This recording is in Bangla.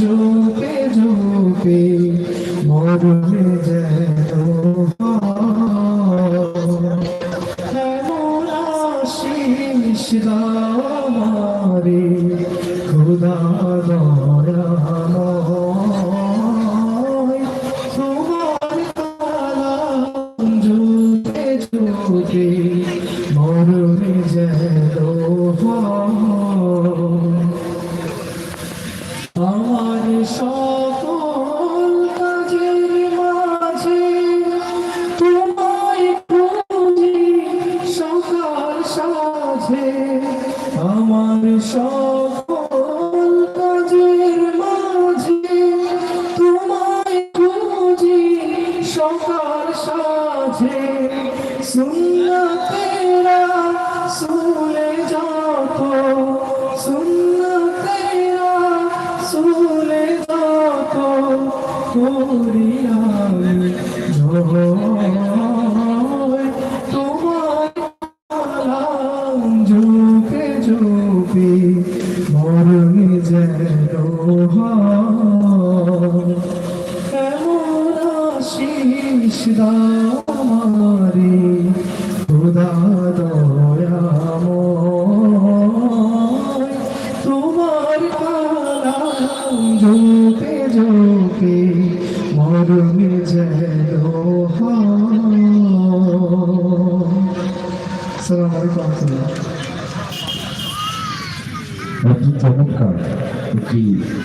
জোপে জোপে মরণে যেন আমারে খোদা তোমার কালাম জোপে সাঝে সুন্না তেরা সুলে যত সুন্না তেরা সুলে যত করিয়াই জয় তোমার কালাম ঝুঁকে মরমে যেন। সালাম আলাইকুম চমৎকার একটি